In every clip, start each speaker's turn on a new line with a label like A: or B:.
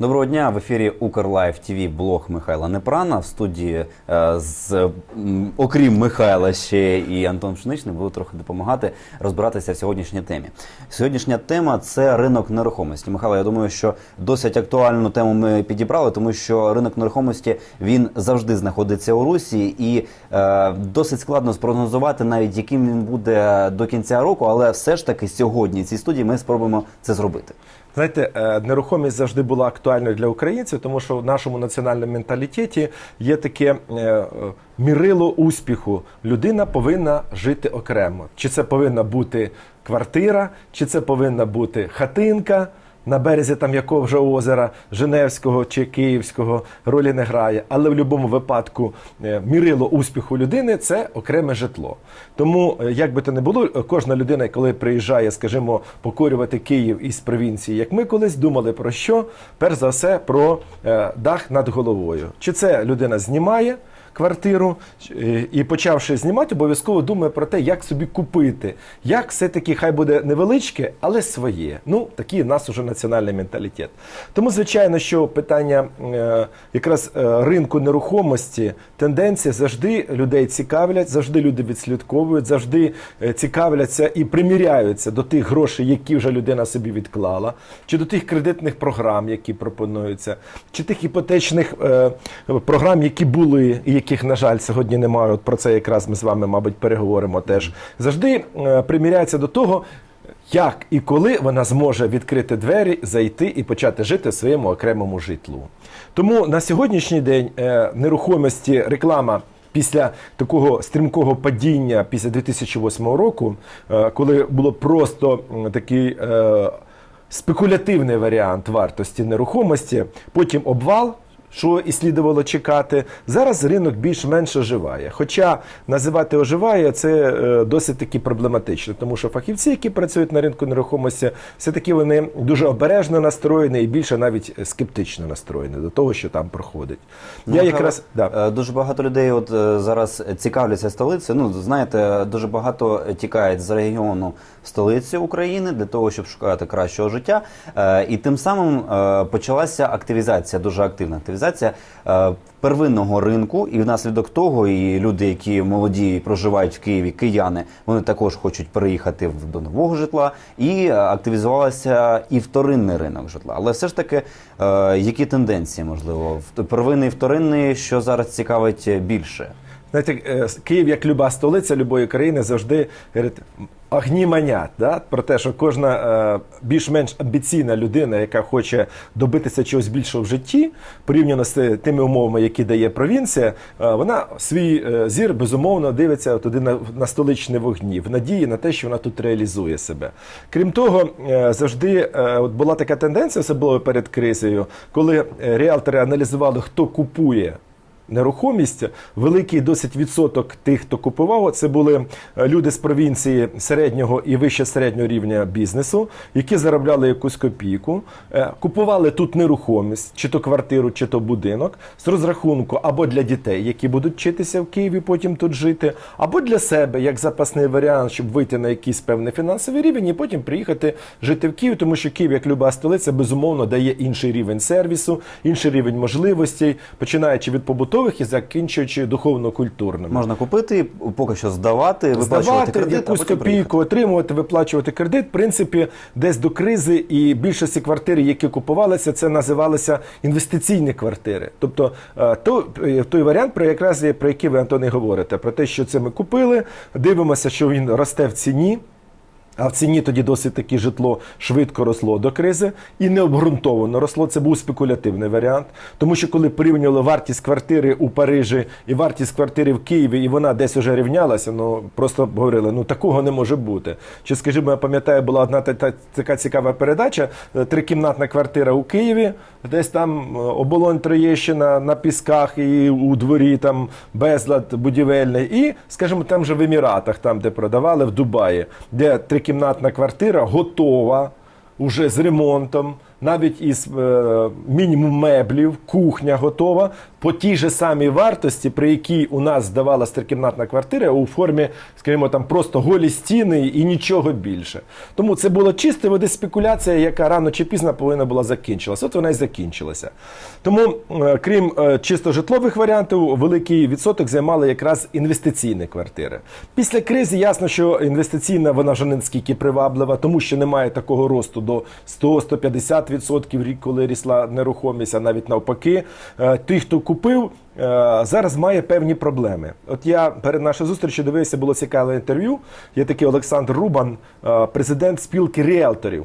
A: Доброго дня в ефірі Укрлайв ТВ блог Михайла Непрана. В студії е, з окрім Михайла ще і Антон Пшеничний буду трохи допомагати розбиратися в сьогоднішній темі. Сьогоднішня тема це ринок нерухомості. Михайло, я думаю, що досить актуальну тему ми підібрали, тому що ринок нерухомості він завжди знаходиться у русі, і е, досить складно спрогнозувати навіть яким він буде до кінця року, але все ж таки сьогодні в цій студії ми спробуємо це зробити.
B: Знаєте, е, нерухомість завжди була актуальною для українців, тому що в нашому національному менталітеті є таке е, е, мірило успіху. Людина повинна жити окремо. Чи це повинна бути квартира, чи це повинна бути хатинка. На березі там якого вже озера Женевського чи Київського ролі не грає, але в будь-якому випадку е, мірило успіху людини це окреме житло. Тому, е, як би то не було, е, кожна людина, коли приїжджає, скажімо, покорювати Київ із провінції, як ми колись думали про що, перш за все про дах над головою. Чи це людина знімає? Квартиру е, і почавши знімати, обов'язково думає про те, як собі купити, як все-таки хай буде невеличке, але своє. Ну такий у нас уже національний менталітет. Тому, звичайно, що питання е, якраз е, ринку нерухомості, тенденції завжди людей цікавлять, завжди люди відслідковують, завжди цікавляться і приміряються до тих грошей, які вже людина собі відклала, чи до тих кредитних програм, які пропонуються, чи тих іпотечних програм, які були і яких, на жаль, сьогодні немає. От про це якраз ми з вами, мабуть, переговоримо теж. Завжди е, приміряється до того. Як і коли вона зможе відкрити двері, зайти і почати жити в своєму окремому житлу. Тому на сьогоднішній день е, нерухомості реклама після такого стрімкого падіння після 2008 року, е, коли було просто такий спекулятивний варіант вартості нерухомості, потім обвал. Що і слідувало чекати. Зараз ринок більш-менш оживає. Хоча називати оживає це е, досить таки проблематично, тому що фахівці, які працюють на ринку нерухомості, все-таки вони дуже обережно настроєні і більше навіть скептично настроєні до того, що там проходить. Я
A: Ну,
B: якраз да.
A: Е, Дуже багато людей от е, зараз цікавляться столицею. Ну, знаєте, дуже багато тікають з регіону в столицю України для того, щоб шукати кращого життя. І тим самим почалася активізація, дуже активна активізація е, первинного ринку. І внаслідок того, і люди, які молоді проживають в Києві, кияни, вони також хочуть переїхати до нового житла. І е, активізувалася і вторинний ринок житла. Але все ж таки, е, які тенденції можливо? В- Первинний, вторинний, що зараз цікавить е, більше?
B: Знаєте, е, Київ, як люба столиця любої країни, завжди говорить, огні манять. Да? Про те, що кожна е, більш-менш амбіційна людина, яка хоче добитися чогось більшого в житті, порівняно з тими умовами, які дає провінція, е, вона свій зір безумовно дивиться туди на, на столичні вогні, в надії на те, що вона тут реалізує себе. Крім того, завжди от була така тенденція, особливо перед кризою, коли ріалтори аналізували, хто купує нерухомість, великий досить відсоток тих, хто купував, це були е, люди з провінції середнього і вище середнього рівня бізнесу, які заробляли якусь копійку, е, купували тут нерухомість, чи то квартиру, чи то будинок, з розрахунку або для дітей, які будуть вчитися в Києві, потім тут жити, або для себе як запасний варіант, щоб вийти на якийсь певний фінансовий рівень і потім приїхати жити в Київ, тому що Київ, як люба столиця, безумовно дає інший рівень сервісу, інший рівень можливостей, починаючи від побутових і закінчуючи духовно-культурними.
A: Можна купити, поки що здавати, виплачувати
B: Здавати
A: кредит,
B: якусь копійку, отримувати, виплачувати кредит. В принципі, десь до кризи і більшості квартир, які купувалися, це називалися інвестиційні квартири. Тобто е, то, е, той варіант, про якраз про який ви Антоне говорите, про те, що це ми купили, дивимося, що він росте в ціні. А в ціні тоді досить таки житло швидко росло до кризи і необґрунтовано росло. Це був спекулятивний варіант. Тому що коли порівнювали вартість квартири у Парижі і вартість квартири в Києві, і вона десь уже рівнялася, ну просто говорили, ну такого не може бути. Чи скажімо, я пам'ятаю, була одна та- та- така цікава передача: е, трикімнатна квартира у Києві, десь там е, оболонь Троєщина на пісках і у дворі там безлад будівельний. І, скажімо, там же в Еміратах, там де продавали, в Дубаї, де трикімнатна квартира готова. Уже з ремонтом, навіть із е, мінімум меблів, кухня готова по тій же самій вартості, при якій у нас здавалась трикімнатна квартира у формі, скажімо, там просто голі стіни і нічого більше. Тому це була чиста води спекуляція, яка рано чи пізно повинна була закінчилася. От вона і закінчилася. Тому, е, крім е, чисто житлових варіантів, великий відсоток займали якраз інвестиційні квартири. Після кризи ясно, що інвестиційна вона вже не наскільки приваблива, тому що немає такого росту до 100-150% в рік, коли рісла нерухомість, а навіть навпаки. Тих, хто купив, е, зараз має певні проблеми. От я перед нашою зустрічю дивився, було цікаве інтерв'ю. Є такий Олександр Рубан, е, президент спілки ріелторів.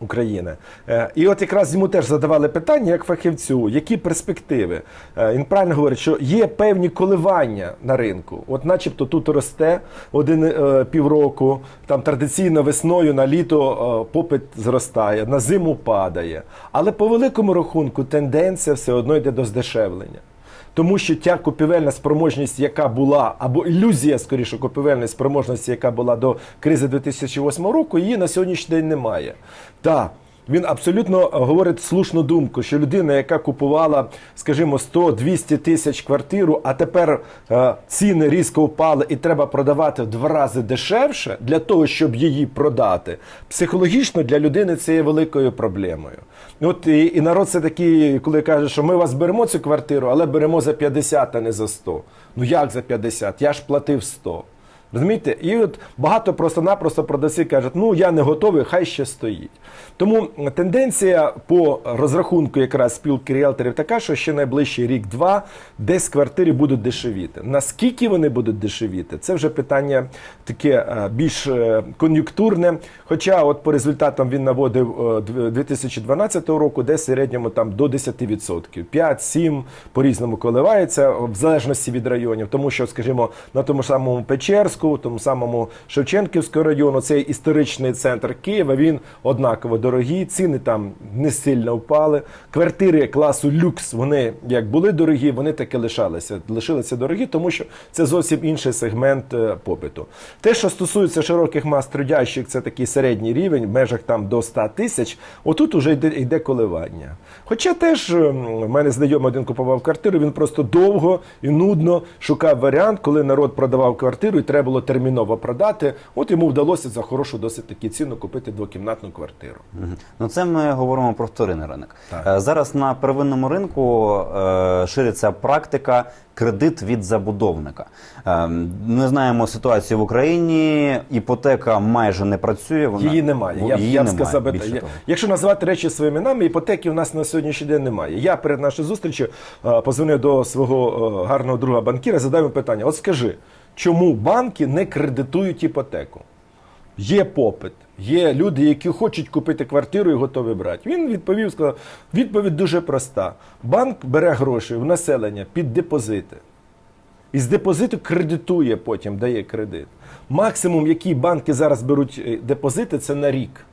B: України. Е, І от якраз йому теж задавали питання, як фахівцю, які перспективи. Е, Він правильно говорить, що є певні коливання на ринку. От начебто тут росте один е, півроку, там традиційно весною на літо попит зростає, на зиму падає. Але по великому рахунку тенденція все одно йде до здешевлення. Тому що ця купівельна спроможність, яка була, або ілюзія, скоріше, купівельної спроможності, яка була до кризи 2008 року, її на сьогоднішній день немає. Так, він абсолютно говорить слушну думку, що людина, яка купувала, скажімо, 100-200 тисяч квартиру, а тепер е, ціни різко впали і треба продавати в два рази дешевше для того, щоб її продати. Психологічно для людини це є великою проблемою. От і, і народ це такий, коли каже, що ми вас беремо цю квартиру, але беремо за 50, а не за 100. Ну як за 50? Я ж платив 100. Розумієте? І от багато просто-напросто продавці кажуть, ну я не готовий, хай ще стоїть. Тому тенденція по розрахунку якраз спілки ріелторів така, що ще найближчий рік-два десь квартири будуть дешевіти. Наскільки вони будуть дешевіти, це вже питання таке е, більш е, кон'юнктурне. Хоча, от по результатам він наводив е, 2012 року, десь в середньому там до 10%. 5-7 по-різному коливається, в залежності від районів. Тому що, скажімо, на тому самому Печерську, тому самому Шевченківському району, цей історичний центр Києва, він однаково дорогі, ціни там не сильно впали. Квартири класу люкс, вони як були дорогі, вони таки лишалися. Лишилися дорогі, тому що це зовсім інший сегмент е, попиту. Те, що стосується широких мас трудящих, це такий середній рівень, в межах там до 100 тисяч, отут уже йде, йде коливання. Хоча теж ем, в мене знайомий один купував квартиру, він просто довго і нудно шукав варіант, коли народ продавав квартиру і треба було терміново продати. От йому вдалося за хорошу досить таки ціну купити двокімнатну квартиру.
A: Ну, це ми говоримо про вторинний ринок.
B: Так.
A: Е, Зараз на первинному ринку е, шириться практика кредит від забудовника. Е, Ми знаємо ситуацію в Україні. Іпотека майже не працює. Вона
B: Її немає. Я,
A: її
B: я б сказав,
A: більше.
B: Я-
A: того.
B: якщо назвати речі своїми іменами, іпотеки у нас на сьогоднішній день немає. Я перед нашою зустрічю е, позвонив до свого е, гарного друга банкіра, задав йому питання: от скажи, чому банки не кредитують іпотеку? Є попит, є люди, які хочуть купити квартиру і готові брати. Він відповів, сказав, відповідь дуже проста. Банк бере гроші в населення під депозити. І з депозиту кредитує потім, дає кредит. Максимум, який банки зараз беруть е, депозити, це на рік.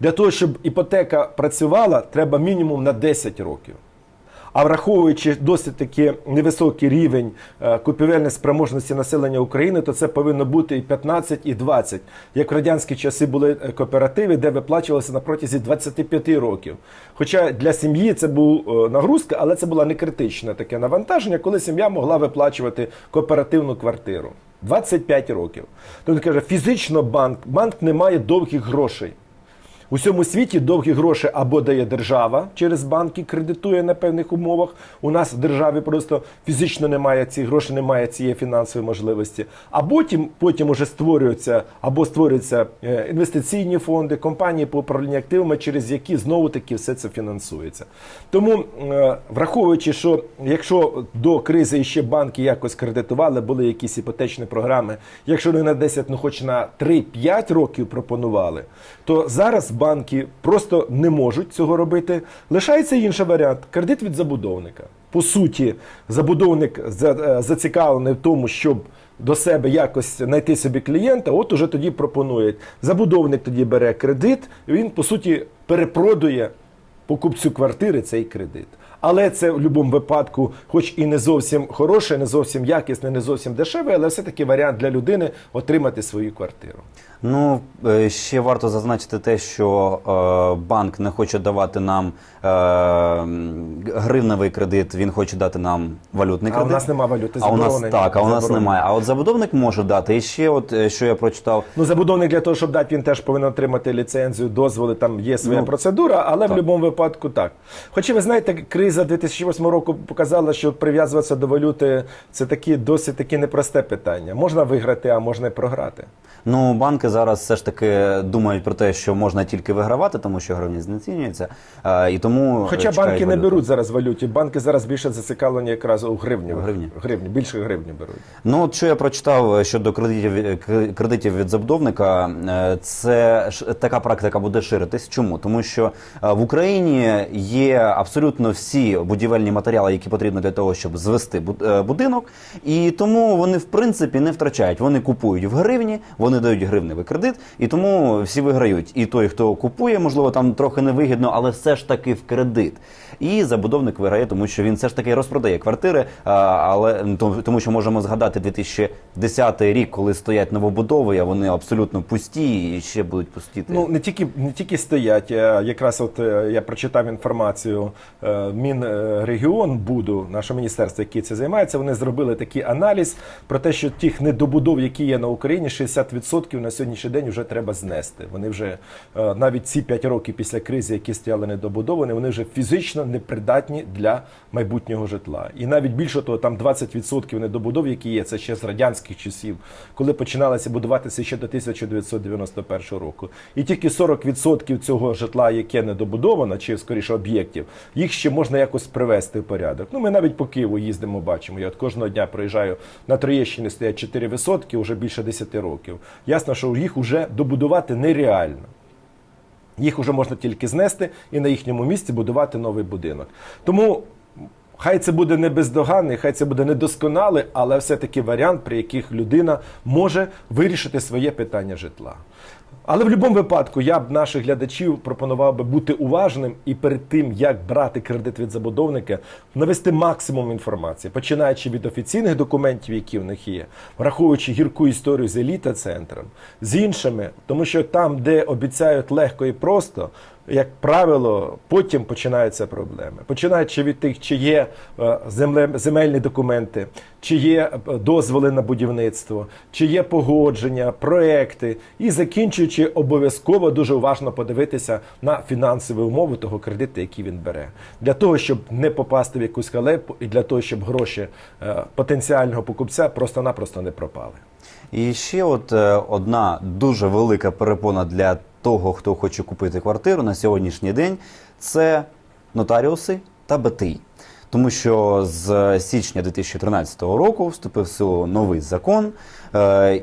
B: Для того, щоб іпотека працювала, треба мінімум на 10 років. А враховуючи досить таки невисокий рівень е, купівельної спроможності населення України, то це повинно бути і 15, і 20. Як в радянські часи були е, кооперативи, де виплачувалося на протязі 25 років. Хоча для сім'ї це був е, нагрузка, але це було не критичне таке навантаження, коли сім'я могла виплачувати кооперативну квартиру. 25 років. Тобто каже, фізично банк, банк не має довгих грошей. У всьому світі довгі гроші або дає держава через банки, кредитує на певних умовах. У нас в державі просто фізично немає цих грошей, немає цієї фінансової можливості. А потім, потім уже створюються або створюються е, інвестиційні фонди, компанії по управлінню активами, через які знову таки все це фінансується. Тому, е, враховуючи, що якщо до кризи ще банки якось кредитували, були якісь іпотечні програми, якщо не на 10, ну хоч на 3-5 років пропонували, то зараз банки просто не можуть цього робити. Лишається інший варіант кредит від забудовника. По суті, забудовник е, зацікавлений в тому, щоб до себе якось знайти собі клієнта, от уже тоді пропонують. Забудовник тоді бере кредит, він, по суті, перепродує покупцю квартири цей кредит. Але це в будь-якому випадку, хоч і не зовсім хороше, не зовсім якісне, не зовсім дешеве, але все-таки варіант для людини отримати свою квартиру.
A: Ну е, ще варто зазначити те, що е, банк не хоче давати нам е, гривневий кредит, він хоче дати нам валютний
B: А у нас нема валюти,
A: А у нас так, а у нас немає. А от забудовник може дати. І ще, от е, що я прочитав,
B: Ну, забудовник для того, щоб дати, він теж повинен отримати ліцензію, дозволи, там є своя
A: Ну,
B: процедура, але в будь-якому випадку так. Хоча ви знаєте, криза 2008 року показала, що прив'язуватися до валюти це такі досить таки непросте питання. Можна виграти, а можна і програти.
A: Ну, банки зараз все ж таки думають про те, що можна тільки вигравати, тому що гривня знецінюється. Е, і тому
B: Хоча
A: е, чекають
B: банки не
A: валюту.
B: беруть зараз валюті. Банки зараз більше зацікавлені якраз у гривні.
A: У гривні.
B: гривні більше гривні беруть.
A: Ну, от що я прочитав е, щодо кредитів е, кредитів від забудовника, це така практика буде ширитись. Чому? Тому що в Україні є абсолютно всі будівельні матеріали, які потрібні для того, щоб звести бу- будинок, і тому вони в принципі не втрачають. Вони купують в гривні, вони дають гривневий кредит, і тому всі виграють. І той, хто купує, можливо, там трохи невигідно, але все ж таки в кредит. І забудовник виграє, тому що він все ж таки розпродає квартири, але тому що можемо згадати 2010 рік, коли стоять новобудови, а вони абсолютно пусті і ще будуть пустіти.
B: Ну не тільки не тільки стоять. е, Якраз от е, я прочитав інформацію. е, Мінрегіон Буду, наше міністерство, яке це займається, вони зробили такий аналіз про те, що тих недобудов, які є на Україні, 60% на сьогоднішній день вже треба знести. Вони вже е, навіть ці 5 років після кризи, які стояли недобудовані, вони вже фізично непридатні для майбутнього житла. І навіть більше того, там 20% недобудов, які є, це ще з радянських часів, коли починалися будуватися ще до 1991 року. І тільки 40% цього житла, яке недобудовано, чи скоріше об'єктів, їх ще можна якось привести в порядок. Ну, ми навіть по Києву їздимо, бачимо. Я от кожного дня проїжджаю на Троєщині, стоять 4 висотки вже більше 10 років. Ясно, що їх вже добудувати нереально. Їх вже можна тільки знести і на їхньому місці будувати новий будинок. Тому хай це буде не бездоганний, хай це буде недосконалий, але все-таки варіант, при яких людина може вирішити своє питання житла. Але в будь-якому випадку я б наших глядачів пропонував би бути уважним і перед тим, як брати кредит від забудовника, навести максимум інформації, починаючи від офіційних документів, які в них є, враховуючи гірку історію з еліта центром, з іншими, тому що там, де обіцяють легко і просто, як правило, потім починаються проблеми. Починаючи від тих, чи є е, земельні документи, чи є е, дозволи на будівництво, чи є погодження, проекти, і закінчуючи обов'язково дуже уважно подивитися на фінансові умови того кредиту, який він бере, для того, щоб не попасти в якусь халепу, і для того, щоб гроші е, потенціального покупця просто-напросто не пропали.
A: І ще от одна дуже велика перепона для того, хто хоче купити квартиру на сьогоднішній день, це нотаріуси та БТІ. Тому що з січня 2013 року вступив в силу новий закон,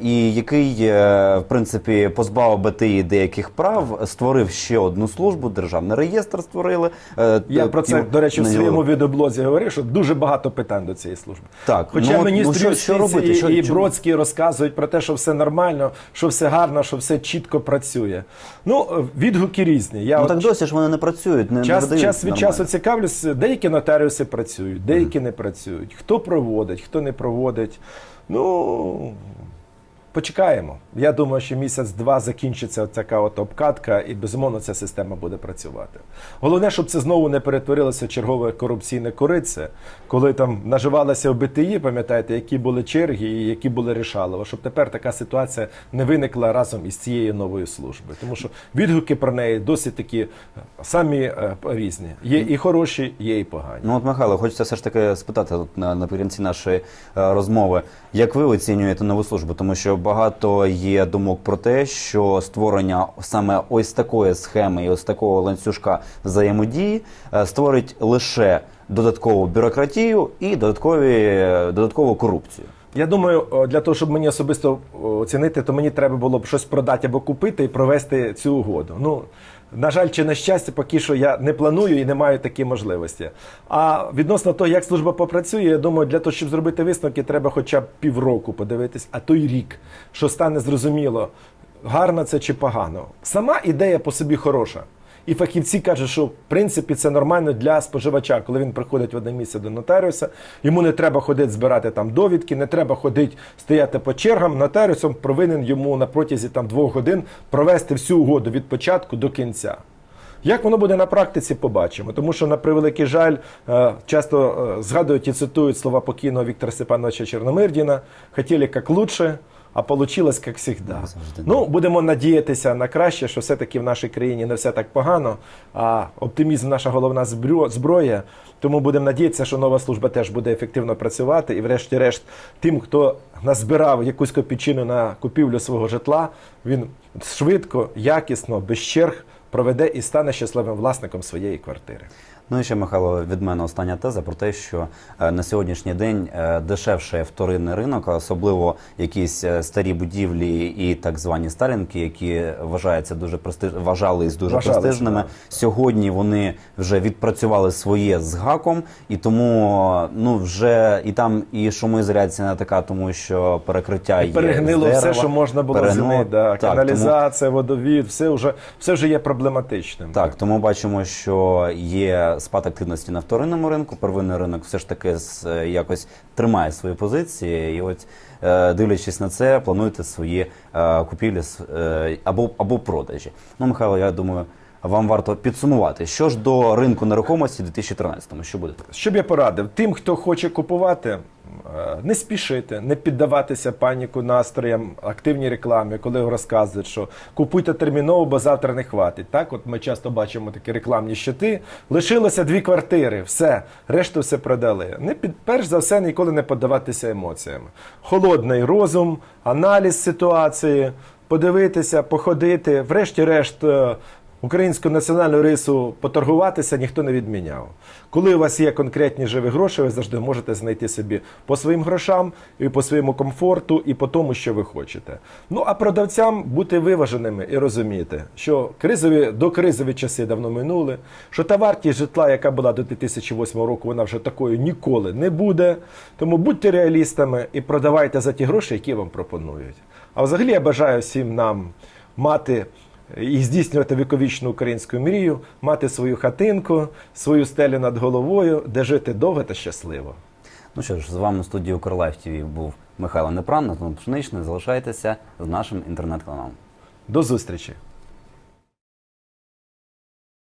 A: і який, е, в принципі, позбавив БТІ деяких прав, створив ще одну службу, державний реєстр створили. Е,
B: Я про це,
A: і
B: до речі, в своєму відеоблозі говорив, що дуже багато питань до цієї служби.
A: Так,
B: Хоча
A: ну
B: мені
A: ну, що- що робити?
B: і,
A: Що-
B: і? Бродський розказують про те, що все нормально, що все гарно, що все чітко працює. Ну, е, відгуки різні. Я
A: Ну
B: от
A: так досі ж вони не працюють, не, не
B: час,
A: видають
B: час від
A: нормально.
B: часу цікавлюсь, деякі нотаріуси працюють, деякі не працюють. Хто проводить, хто не проводить. Ну. Почекаємо. Я думаю, що місяць-два закінчиться така от обкатка, і безумовно ця система буде працювати. Головне, щоб це знову не перетворилося в чергове корупційне корице, коли там наживалося в БТІ, пам'ятаєте, які були черги і які були рішалово, щоб тепер така ситуація не виникла разом із цією новою службою. Тому що відгуки про неї досить такі е, самі е, різні. Є і хороші, є і погані.
A: Ну от, Михайло, хочеться все ж таки спитати на, наприкінці нашої е, розмови, як ви оцінюєте нову службу? Тому що багато є думок про те, що створення саме ось такої схеми і ось такого ланцюжка взаємодії е, створить лише додаткову бюрократію і додаткові, додаткову корупцію.
B: Я думаю, для того, щоб мені особисто оцінити, то мені треба було б щось продати або купити і провести цю угоду. Ну, на жаль, чи на щастя, поки що я не планую і не маю такі можливості. А відносно того, як служба попрацює, я думаю, для того, щоб зробити висновки, треба хоча б півроку подивитись, а то й рік, що стане зрозуміло, гарно це чи погано. Сама ідея по собі хороша. І фахівці кажуть, що в принципі це нормально для споживача, коли він приходить в одне місце до нотаріуса, йому не треба ходити збирати там довідки, не треба ходити стояти по чергам. Нотаріусом повинен йому на протязі там двох годин провести всю угоду від початку до кінця. Як воно буде на практиці, побачимо. Тому що, на превеликий жаль, е, часто е, згадують і цитують слова покійного Віктора Степановича Чорномирдіна «хотіли як лучше, а получилось як завжди.
A: Завжди,
B: Ну, будемо надіятися на краще, що все-таки в нашій країні не все так погано, а оптимізм наша головна зброя. Тому будемо надіятися, що нова служба теж буде ефективно працювати. І, врешті-решт, тим, хто назбирав якусь копійчину на купівлю свого житла, він швидко, якісно, без черг проведе і стане щасливим власником своєї квартири.
A: Ну і ще, Михайло, від мене остання теза про те, що е, на сьогоднішній день е, дешевше вторинний ринок, особливо якісь е, старі будівлі і так звані сталінки, які вважаються дуже престиж... вважались дуже
B: Вважалися,
A: престижними.
B: да.
A: Сьогодні вони вже відпрацювали своє з гаком, і тому ну вже і там і шумоізоляція не така, тому що перекриття
B: І
A: є
B: перегнило
A: з
B: все, що можна було змити. Да,
A: Так, тому-
B: каналізація, водовід, все вже, все вже є проблематичним.
A: Так, тому бачимо, що є спад активності на вторинному ринку. Первинний ринок все ж таки е, якось тримає свої позиції, і от е, дивлячись на це, плануєте свої е, купівлі або, або продажі. Ну, Михайло, я думаю, вам варто підсумувати. Що ж до ринку нерухомості в 2013-му, що буде?
B: Що б я порадив? Тим, хто хоче купувати, е, не спішити, не піддаватися паніку настроям, активній рекламі, коли розказують, що купуйте терміново, бо завтра не хватить. Так, от ми часто бачимо такі рекламні щити. Лишилося дві квартири, все, решту все продали. Не під перш за все ніколи не піддаватися емоціям. Холодний розум, аналіз ситуації, подивитися, походити, врешті-решт. Українську національну рису поторгуватися ніхто не відміняв. Коли у вас є конкретні живі гроші, ви завжди можете знайти собі по своїм грошам, і по своєму комфорту, і по тому, що ви хочете. Ну а продавцям бути виваженими і розуміти, що кризові докризові часи давно минули, що та вартість житла, яка була до 2008 року, вона вже такою ніколи не буде. Тому будьте реалістами і продавайте за ті гроші, які вам пропонують. А взагалі я бажаю всім нам мати і здійснювати віковічну українську мрію, мати свою хатинку, свою стелю над головою, де жити довго та щасливо.
A: Ну що ж, з вами в студії Укрлайф ТВ був Михайло Непран, Натон Пшеничний. Залишайтеся з нашим інтернет-каналом.
B: До зустрічі!